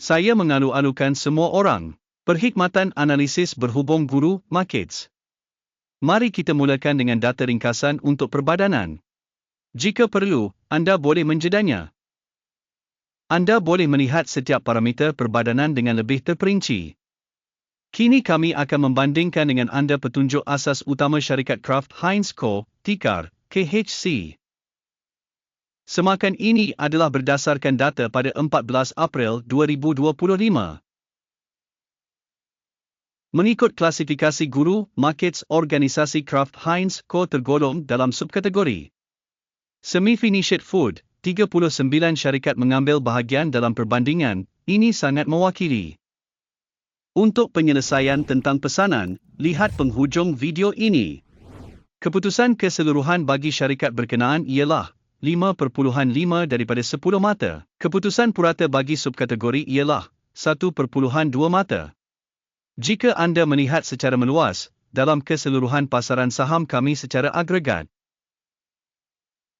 Saya mengalu-alukan semua orang. Perkhidmatan analisis berhubung guru markets. Mari kita mulakan dengan data ringkasan untuk perbadanan. Jika perlu, anda boleh menjedanya. Anda boleh melihat setiap parameter perbadanan dengan lebih terperinci. Kini kami akan membandingkan dengan anda petunjuk asas utama syarikat Kraft Heinz Co. Tikar, KHC. Semakan ini adalah berdasarkan data pada 14 April 2025. Mengikut klasifikasi guru, markets organisasi Kraft Heinz Co tergolong dalam subkategori. Semi-finished food, 39 syarikat mengambil bahagian dalam perbandingan, ini sangat mewakili. Untuk penyelesaian tentang pesanan, lihat penghujung video ini. Keputusan keseluruhan bagi syarikat berkenaan ialah 5.5 daripada 10 mata. Keputusan purata bagi subkategori ialah 1.2 mata. Jika anda melihat secara meluas, dalam keseluruhan pasaran saham kami secara agregat,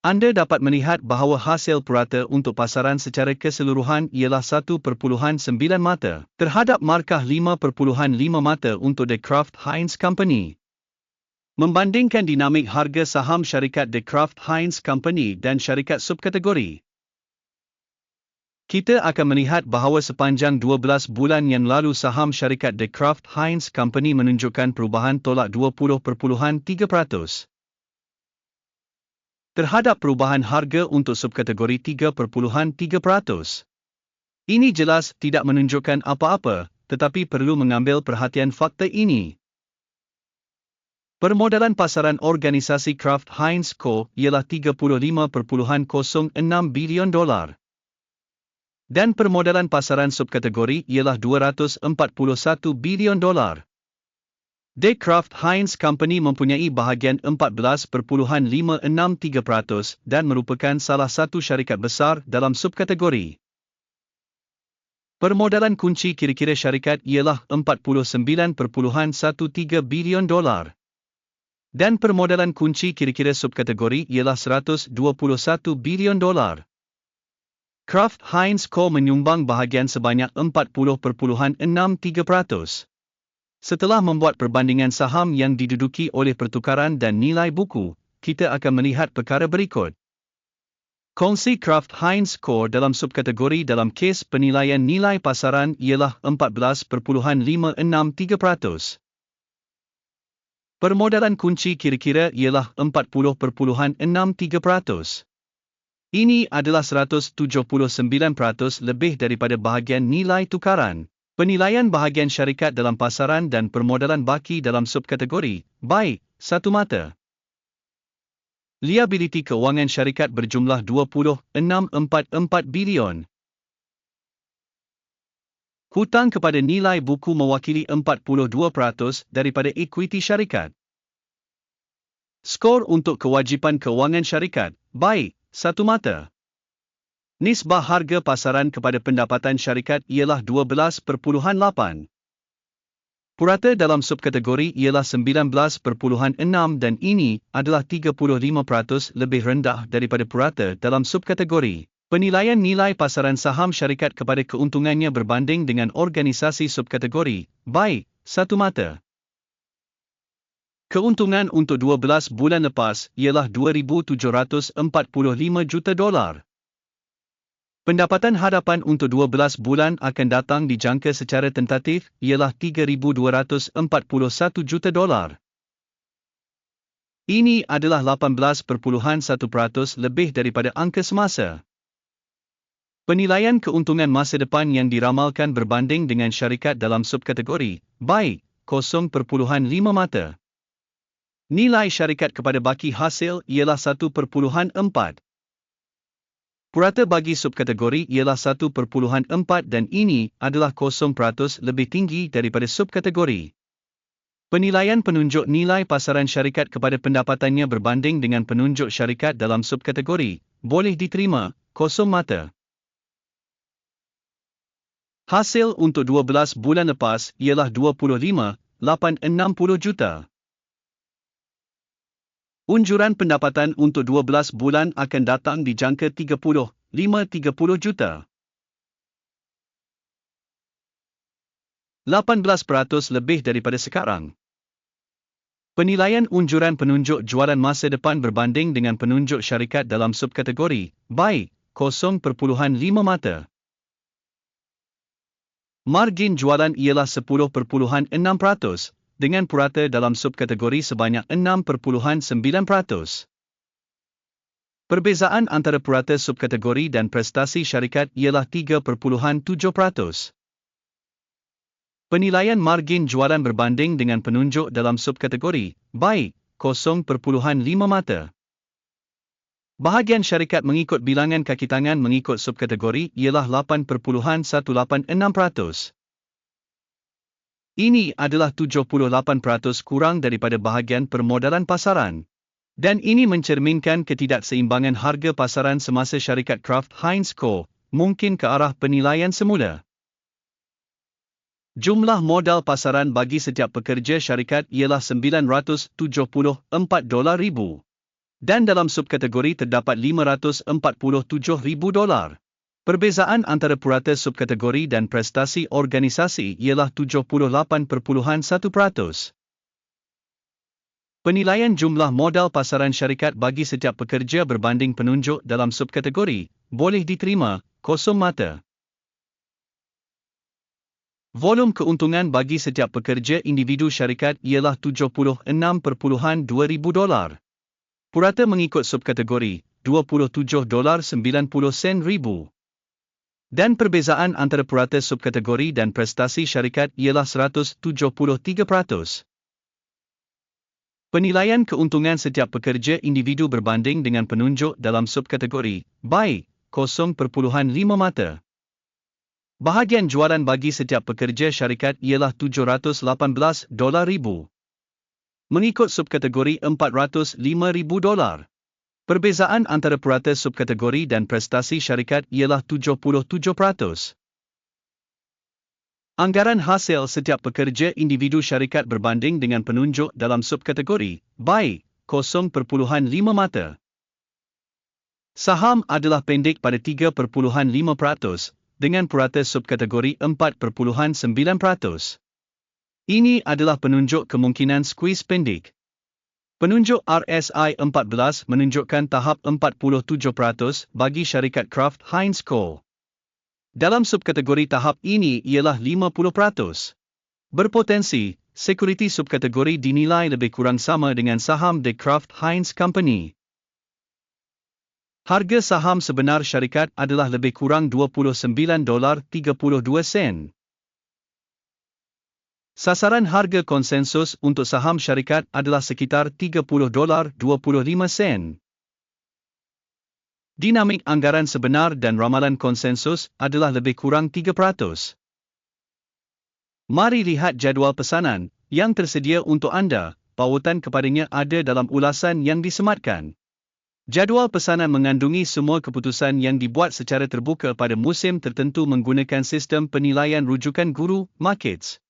anda dapat melihat bahawa hasil purata untuk pasaran secara keseluruhan ialah 1.9 mata terhadap markah 5.5 mata untuk The Kraft Heinz Company. Membandingkan dinamik harga saham syarikat The Kraft Heinz Company dan syarikat subkategori. Kita akan melihat bahawa sepanjang 12 bulan yang lalu saham syarikat The Kraft Heinz Company menunjukkan perubahan tolak 20.3%. Terhadap perubahan harga untuk subkategori 3.3%. Ini jelas tidak menunjukkan apa-apa, tetapi perlu mengambil perhatian fakta ini. Permodalan pasaran organisasi Kraft Heinz Co. ialah 35.06 bilion dolar. Dan permodalan pasaran subkategori ialah 241 bilion dolar. The Kraft Heinz Company mempunyai bahagian 14.553% dan merupakan salah satu syarikat besar dalam subkategori. Permodalan kunci kira-kira syarikat ialah 49.13 bilion dolar dan permodalan kunci kira-kira subkategori ialah 121 bilion dolar. Kraft Heinz Co menyumbang bahagian sebanyak 40.63%. Setelah membuat perbandingan saham yang diduduki oleh pertukaran dan nilai buku, kita akan melihat perkara berikut. Kongsi Kraft Heinz Co dalam subkategori dalam kes penilaian nilai pasaran ialah 14.563%. Permodalan kunci kira-kira ialah 40.63%. Ini adalah 179% lebih daripada bahagian nilai tukaran. Penilaian bahagian syarikat dalam pasaran dan permodalan baki dalam subkategori, baik, satu mata. Liability kewangan syarikat berjumlah 20.644 bilion. Hutang kepada nilai buku mewakili 42% daripada ekuiti syarikat. Skor untuk kewajipan kewangan syarikat, baik, satu mata. Nisbah harga pasaran kepada pendapatan syarikat ialah 12.8. Purata dalam subkategori ialah 19.6 dan ini adalah 35% lebih rendah daripada purata dalam subkategori. Penilaian nilai pasaran saham syarikat kepada keuntungannya berbanding dengan organisasi subkategori, baik, satu mata. Keuntungan untuk 12 bulan lepas ialah 2,745 juta dolar. Pendapatan hadapan untuk 12 bulan akan datang dijangka secara tentatif ialah 3,241 juta dolar. Ini adalah 18.1% lebih daripada angka semasa. Penilaian keuntungan masa depan yang diramalkan berbanding dengan syarikat dalam subkategori, baik, 0.5 mata. Nilai syarikat kepada baki hasil ialah 1.4. Purata bagi subkategori ialah 1.4 dan ini adalah 0% lebih tinggi daripada subkategori. Penilaian penunjuk nilai pasaran syarikat kepada pendapatannya berbanding dengan penunjuk syarikat dalam subkategori, boleh diterima, kosong mata. Hasil untuk 12 bulan lepas ialah 25,860 juta. Unjuran pendapatan untuk 12 bulan akan datang di jangka 30,530 juta. 18% lebih daripada sekarang. Penilaian unjuran penunjuk jualan masa depan berbanding dengan penunjuk syarikat dalam subkategori baik 0.5 mata. Margin jualan ialah 10.6% dengan purata dalam subkategori sebanyak 6.9%. Perbezaan antara purata subkategori dan prestasi syarikat ialah 3.7%. Penilaian margin jualan berbanding dengan penunjuk dalam subkategori baik 0.5 mata. Bahagian syarikat mengikut bilangan kaki tangan mengikut subkategori ialah 8.186%. Ini adalah 78% kurang daripada bahagian permodalan pasaran. Dan ini mencerminkan ketidakseimbangan harga pasaran semasa syarikat Kraft Heinz Co. mungkin ke arah penilaian semula. Jumlah modal pasaran bagi setiap pekerja syarikat ialah 974 dolar ribu. Dan dalam subkategori terdapat 547 ribu dolar. Perbezaan antara purata subkategori dan prestasi organisasi ialah 78.1%. Penilaian jumlah modal pasaran syarikat bagi setiap pekerja berbanding penunjuk dalam subkategori boleh diterima kosong mata. Volum keuntungan bagi setiap pekerja individu syarikat ialah 76.2 ribu dolar. Purata mengikut subkategori 27 dolar 90 sen ribu. Dan perbezaan antara purata subkategori dan prestasi syarikat ialah 173%. Penilaian keuntungan setiap pekerja individu berbanding dengan penunjuk dalam subkategori baik 0.5 mata. Bahagian jualan bagi setiap pekerja syarikat ialah 718 dolar ribu. Mengikut subkategori 405 ribu dolar. Perbezaan antara purata subkategori dan prestasi syarikat ialah 77%. Anggaran hasil setiap pekerja individu syarikat berbanding dengan penunjuk dalam subkategori baik 0.5 mata. Saham adalah pendek pada 3.5% dengan purata subkategori 4.9%. Ini adalah penunjuk kemungkinan squeeze pendek. Penunjuk RSI 14 menunjukkan tahap 47% bagi syarikat Kraft Heinz Co. Dalam subkategori tahap ini ialah 50%. Berpotensi, sekuriti subkategori dinilai lebih kurang sama dengan saham The Kraft Heinz Company. Harga saham sebenar syarikat adalah lebih kurang 29 dolar 32 sen. Sasaran harga konsensus untuk saham syarikat adalah sekitar 30 dolar 25 sen. Dinamik anggaran sebenar dan ramalan konsensus adalah lebih kurang 3%. Mari lihat jadual pesanan yang tersedia untuk anda. Pautan kepadanya ada dalam ulasan yang disematkan. Jadual pesanan mengandungi semua keputusan yang dibuat secara terbuka pada musim tertentu menggunakan sistem penilaian rujukan guru, markets.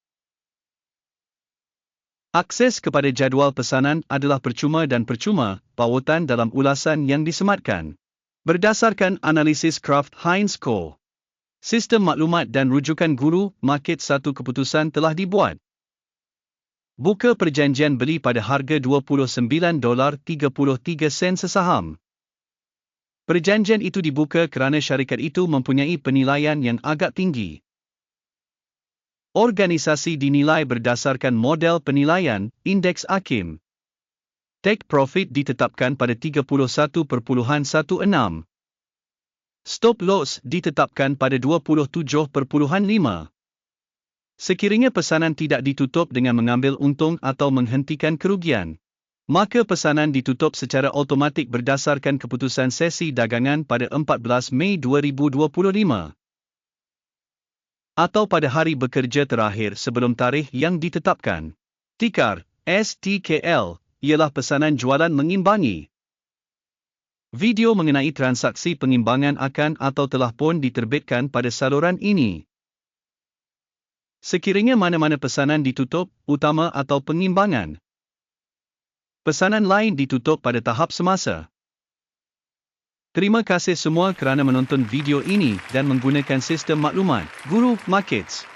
Akses kepada jadual pesanan adalah percuma dan percuma, pautan dalam ulasan yang disematkan. Berdasarkan analisis Kraft Heinz Co. Sistem maklumat dan rujukan guru, market satu keputusan telah dibuat. Buka perjanjian beli pada harga 29 dolar 33 sen sesaham. Perjanjian itu dibuka kerana syarikat itu mempunyai penilaian yang agak tinggi. Organisasi dinilai berdasarkan model penilaian, indeks Akim. Take profit ditetapkan pada 31.16. Stop loss ditetapkan pada 27.5. Sekiranya pesanan tidak ditutup dengan mengambil untung atau menghentikan kerugian, maka pesanan ditutup secara automatik berdasarkan keputusan sesi dagangan pada 14 Mei 2025 atau pada hari bekerja terakhir sebelum tarikh yang ditetapkan. Tikar STKL ialah pesanan jualan mengimbangi. Video mengenai transaksi pengimbangan akan atau telah pun diterbitkan pada saluran ini. Sekiranya mana-mana pesanan ditutup, utama atau pengimbangan. Pesanan lain ditutup pada tahap semasa. Terima kasih semua kerana menonton video ini dan menggunakan sistem maklumat Guru Markets.